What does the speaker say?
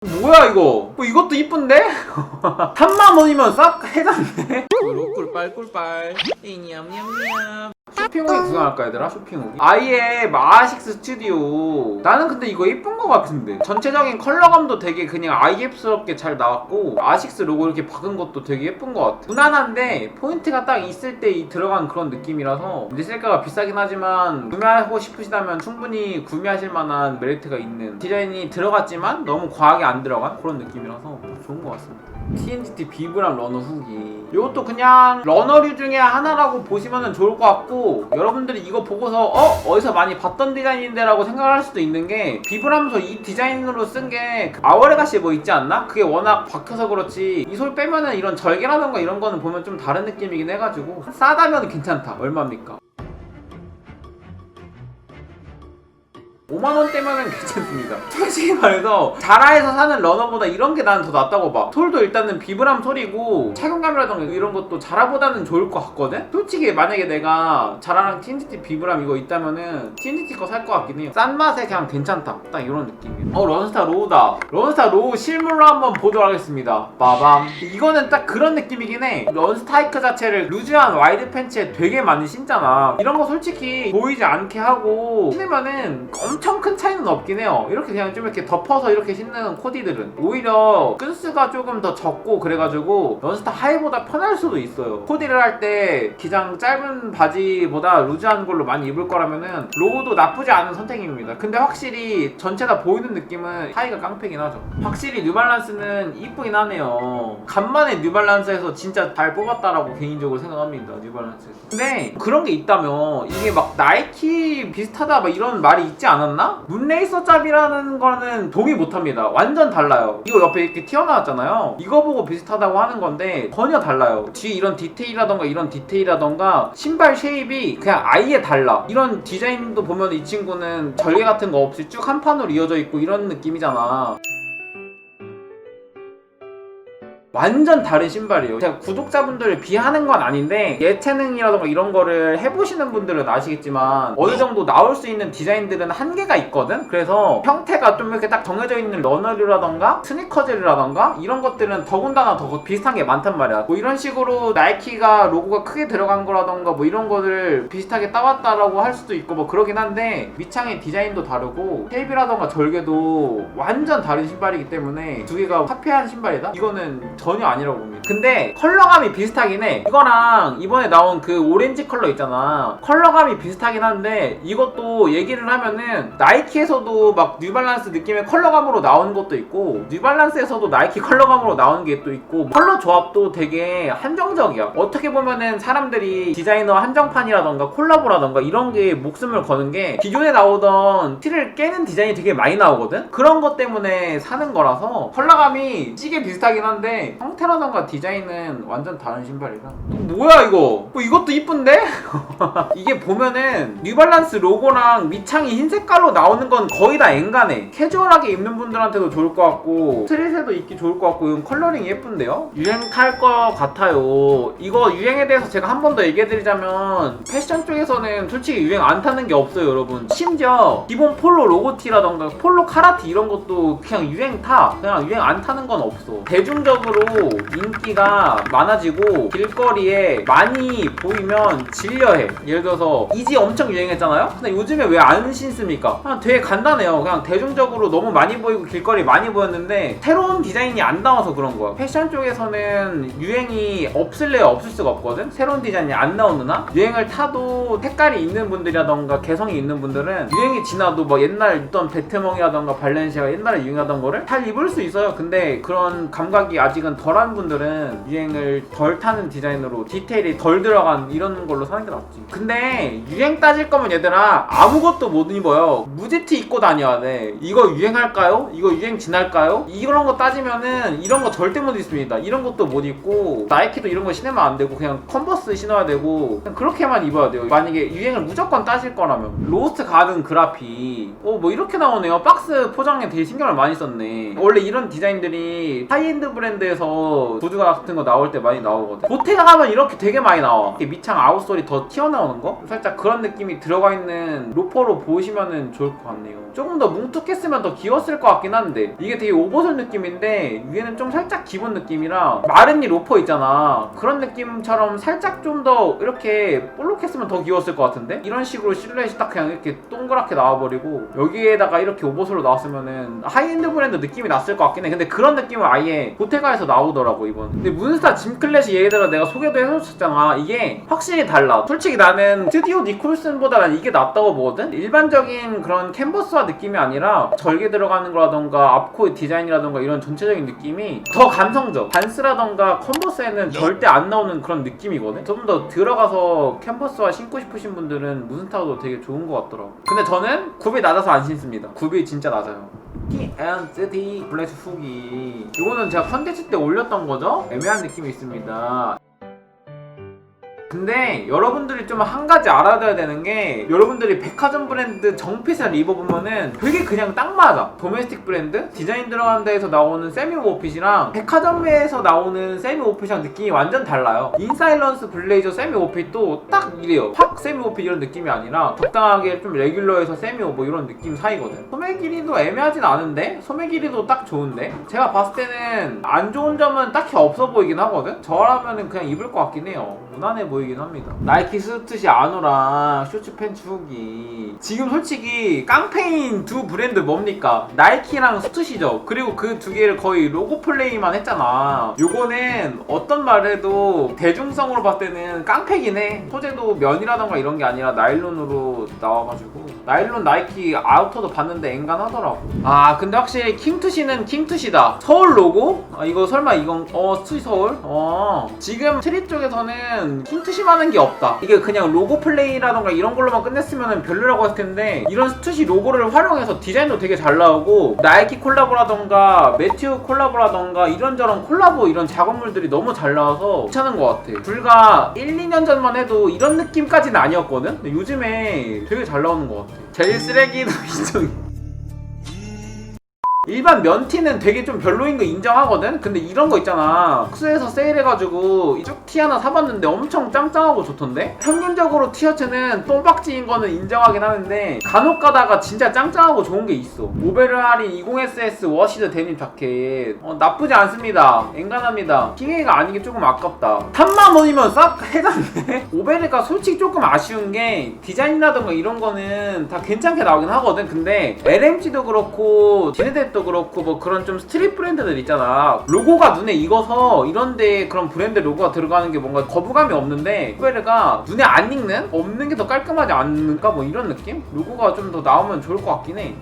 뭐야 이거? 뭐 이것도 이쁜데? 3만 원이면 싹 해갔네. 꿀꿀빨 꿀빨 냠냠냠 쇼핑룩이 구경할까 얘들아? 쇼핑룩이? 아예 마식스 스튜디오. 나는 근데 이거 예쁜 거 같은데. 전체적인 컬러감도 되게 그냥 IF스럽게 잘 나왔고 아식스 로고 이렇게 박은 것도 되게 예쁜 거 같아. 무난한데 포인트가 딱 있을 때 이 들어간 그런 느낌이라서 리셀가가 비싸긴 하지만 구매하고 싶으시다면 충분히 구매하실 만한 메리트가 있는 디자인이 들어갔지만 너무 과하게 안 들어간 그런 느낌이라서 좋은 것 같습니다. TNGT 비브람 러너 후기. 이것도 그냥 러너류 중에 하나라고 보시면 좋을 것 같고 여러분들이 이거 보고서 어? 어디서 많이 봤던 디자인인데 라고 생각을 할 수도 있는 게 비브람에서 이 디자인으로 쓴 게 아워레가시 뭐 있지 않나? 그게 워낙 박혀서 그렇지 이 솔 빼면은 이런 절개라던가 이런 거는 보면 좀 다른 느낌이긴 해가지고 싸다면 괜찮다 얼마입니까? 5만원대면은 괜찮습니다. 솔직히 말해서 자라에서 사는 러너보다 이런 게 나는 더 낫다고 봐. 솔도 일단은 비브람 솔이고 착용감이라던가 이런 것도 자라보다는 좋을 것 같거든? 솔직히 만약에 내가 자라랑 TNT 비브람 이거 있다면은 TNT 거 살 것 같긴 해요. 싼 맛에 그냥 괜찮다. 딱 이런 느낌이에요. 어, 런스타 로우다. 런스타 로우 실물로 한번 보도록 하겠습니다. 빠밤. 이거는 딱 그런 느낌이긴 해. 런스타이크 자체를 루즈한 와이드 팬츠에 되게 많이 신잖아. 이런 거 솔직히 보이지 않게 하고 신으면은 엄청 큰 차이는 없긴 해요. 이렇게 그냥 좀 이렇게 덮어서 이렇게 신는 코디들은 오히려 끈수가 조금 더 적고 그래가지고 런스타 하이보다 편할 수도 있어요. 코디를 할 때 기장 짧은 바지보다 루즈한 걸로 많이 입을 거라면은 로우도 나쁘지 않은 선택입니다. 근데 확실히 전체 다 보이는 느낌은 하이가 깡패긴 하죠. 확실히 뉴발란스는 이쁘긴 하네요. 간만에 뉴발란스에서 진짜 잘 뽑았다라고 개인적으로 생각합니다. 뉴발란스에서. 근데 그런 게 있다면 이게 막 나이키 비슷하다 막 이런 말이 있지 않았나? 문레이서 짭이라는 거는 동의 못합니다. 완전 달라요. 이거 옆에 이렇게 튀어나왔잖아요. 이거 보고 비슷하다고 하는 건데 전혀 달라요. 뒤에 이런 디테일이라던가 이런 디테일이라던가 신발 쉐입이 그냥 아예 달라. 이런 디자인도 보면 이 친구는 절개 같은 거 없이 쭉 한 판으로 이어져 있고 이런 느낌이잖아. 완전 다른 신발이에요. 제가 구독자분들을 비하는 건 아닌데 예체능이라던가 이런 거를 해보시는 분들은 아시겠지만 어느 정도 나올 수 있는 디자인들은 한계가 있거든. 그래서 형태가 좀 이렇게 딱 정해져 있는 러너류라던가 스니커즈류라던가 이런 것들은 더군다나 더 비슷한 게 많단 말이야. 뭐 이런 식으로 나이키가 로고가 크게 들어간 거라던가 뭐 이런 거를 비슷하게 따왔다라고 할 수도 있고 뭐 그러긴 한데 밑창의 디자인도 다르고 쉐입이라던가 절개도 완전 다른 신발이기 때문에 두 개가 화폐한 신발이다? 이거는 전혀 아니라고 봅니다. 근데 컬러감이 비슷하긴 해. 이거랑 이번에 나온 그 오렌지 컬러 있잖아. 컬러감이 비슷하긴 한데 이것도 얘기를 하면은 나이키에서도 막 뉴발란스 느낌의 컬러감으로 나온 것도 있고 뉴발란스에서도 나이키 컬러감으로 나온 게또 있고 컬러 조합도 되게 한정적이야. 어떻게 보면은 사람들이 디자이너 한정판이라던가 콜라보라던가 이런 게 목숨을 거는 게 기존에 나오던 티를 깨는 디자인이 되게 많이 나오거든? 그런 것 때문에 사는 거라서 컬러감이 찌게 비슷하긴 한데 형태라던가 디자인은 완전 다른 신발이라 뭐야 이거? 뭐 이것도 이쁜데? 이게 보면은 뉴발란스 로고랑 밑창이 흰 색깔로 나오는 건 거의 다 앵간해. 캐주얼하게 입는 분들한테도 좋을 것 같고 스트릿에도 입기 좋을 것 같고 이건 컬러링이 예쁜데요? 유행 탈 것 같아요. 이거 유행에 대해서 제가 한 번 더 얘기해드리자면 패션 쪽에서는 솔직히 유행 안 타는 게 없어요 여러분. 심지어 기본 폴로 로고티라던가 폴로 카라티 이런 것도 그냥 유행 타. 그냥 유행 안 타는 건 없어. 대중적으 로 인기가 많아지고 길거리에 많이 보이면 질려해. 예를 들어서 이지 엄청 유행했잖아요? 근데 요즘에 왜 안 신습니까? 그냥 되게 간단해요. 그냥 대중적으로 너무 많이 보이고 길거리 많이 보였는데 새로운 디자인이 안 나와서 그런 거야. 패션 쪽에서는 유행이 없을래야 없을 수가 없거든? 새로운 디자인이 안 나오는 한 유행을 타도 색깔이 있는 분들이라던가 개성이 있는 분들은 유행이 지나도 뭐 옛날 있던 베트몽이라던가 발렌시아가 옛날에 유행하던 거를 잘 입을 수 있어요. 근데 그런 감각이 아직은 덜한 분들은 유행을 덜 타는 디자인으로 디테일이 덜 들어간 이런 걸로 사는 게 낫지. 근데 유행 따질 거면 얘들아 아무것도 못 입어요. 무지티 입고 다녀야 돼. 이거 유행할까요? 이거 유행 지날까요? 이런 거 따지면은 이런 거 절대 못 입습니다. 이런 것도 못 입고 나이키도 이런 거 신으면 안 되고 그냥 컨버스 신어야 되고 그냥 그렇게만 입어야 돼요. 만약에 유행을 무조건 따질 거라면. 로스트 가든 그라피. 어뭐 이렇게 나오네요. 박스 포장에 되게 신경을 많이 썼네. 원래 이런 디자인들이 하이엔드 브랜드에서 에서 구두 같은 거 나올 때 많이 나오거든. 보테가 가면 이렇게 되게 많이 나와. 이렇게 밑창 아웃솔이 더 튀어나오는 거? 살짝 그런 느낌이 들어가 있는 로퍼로 보시면은 좋을 것 같네요. 조금 더 뭉툭했으면 더 귀여웠을 것 같긴 한데. 이게 되게 오버솔 느낌인데 위에는 좀 살짝 기본 느낌이라 마른니 로퍼 있잖아. 그런 느낌처럼 살짝 좀 더 이렇게 볼록했으면 더 귀여웠을 것 같은데? 이런 식으로 실루엣이 딱 그냥 이렇게 동그랗게 나와버리고 여기에다가 이렇게 오버솔로 나왔으면은 하이엔드 브랜드 느낌이 났을 것 같긴 해. 근데 그런 느낌은 아예 보테가에서 나오더라고 이번. 근데 문스타 짐클래시 들어 내가 소개도 해줬었잖아. 이게 확실히 달라. 솔직히 나는 스튜디오 니콜슨보다는 이게 낫다고 보거든? 일반적인 그런 캔버스화 느낌이 아니라 절개 들어가는 거라던가 앞코 디자인이라던가 이런 전체적인 느낌이 더 감성적. 반스라던가 컨버스에는 절대 안 나오는 그런 느낌이거든? 좀 더 들어가서 캔버스화 신고 싶으신 분들은 문스타도 되게 좋은 것 같더라고. 근데 저는 굽이 낮아서 안 신습니다. 굽이 진짜 낮아요 T&T 블랙 후기 이거는 제가 컨텐츠 때 올렸던 거죠? 애매한 느낌이 있습니다 근데 여러분들이 좀 한 가지 알아둬야 되는 게 여러분들이 백화점 브랜드 정핏을 입어보면은 되게 그냥 딱 맞아. 도메스틱 브랜드? 디자인 들어간 데에서 나오는 세미 오핏이랑 백화점에서 나오는 세미 오핏이랑 느낌이 완전 달라요. 인사일런스 블레이저 세미 오핏도 딱 이래요. 확 세미 오핏 이런 느낌이 아니라 적당하게 좀 레귤러에서 세미 오뭐 이런 느낌 사이거든. 소매 길이도 애매하진 않은데? 소매 길이도 딱 좋은데? 제가 봤을 때는 안 좋은 점은 딱히 없어 보이긴 하거든? 저라면은 그냥 입을 것 같긴 해요. 무난해 보이 긴 합니다. 나이키 스투시 아노랑 쇼츠 팬츠 후기 지금 솔직히 깡패인 두 브랜드 뭡니까? 나이키랑 스투시죠. 그리고 그 두 개를 거의 로고 플레이만 했잖아. 요거는 어떤 말해도 대중성으로 봤을 때는 깡패긴 해. 소재도 면이라던가 이런 게 아니라 나일론으로 나와가지고. 나일론 나이키 아우터도 봤는데 앵간하더라고. 아 근데 확실히 킹투시는 킹투시다. 서울 로고? 아 이거 설마 이건 어 스투시 서울? 어. 지금 트리 쪽에서는 킹투시 하는 게 없다. 이게 그냥 로고 플레이라던가 이런 걸로만 끝냈으면 별로라고 했을 텐데 이런 스투시 로고를 활용해서 디자인도 되게 잘 나오고 나이키 콜라보라던가 매튜 콜라보라던가 이런저런 콜라보 이런 작업물들이 너무 잘 나와서 괜찮은 것 같아. 불과 1, 2년 전만 해도 이런 느낌까지는 아니었거든? 근데 요즘에 되게 잘 나오는 것 같아. 제일 쓰레기도 인정해 일반 면티는 되게 좀 별로인 거 인정하거든? 근데 이런 거 있잖아. 쿠스에서 세일해가지고 쭉 티 하나 사봤는데 엄청 짱짱하고 좋던데? 평균적으로 티셔츠는 똥박지인 거는 인정하긴 하는데 간혹 가다가 진짜 짱짱하고 좋은 게 있어. 오베르 할인 20SS 워시드 데님 자켓. 어, 나쁘지 않습니다. 엔간합니다. 킹웨이가 아닌 게 조금 아깝다. 3만 원이면 싹 해당돼. 오베르가 솔직히 조금 아쉬운 게 디자인이라던가 이런 거는 다 괜찮게 나오긴 하거든. 근데 LMG도 그렇고 디네 댓도 그렇고 뭐 그런 좀 스트릿 브랜드들 있잖아. 로고가 눈에 익어서 이런데 그런 브랜드 로고가 들어가는 게 뭔가 거부감이 없는데 오베르가 눈에 안 익는 없는 게 더 깔끔하지 않을까 뭐 이런 느낌? 로고가 좀 더 나오면 좋을 것 같긴 해.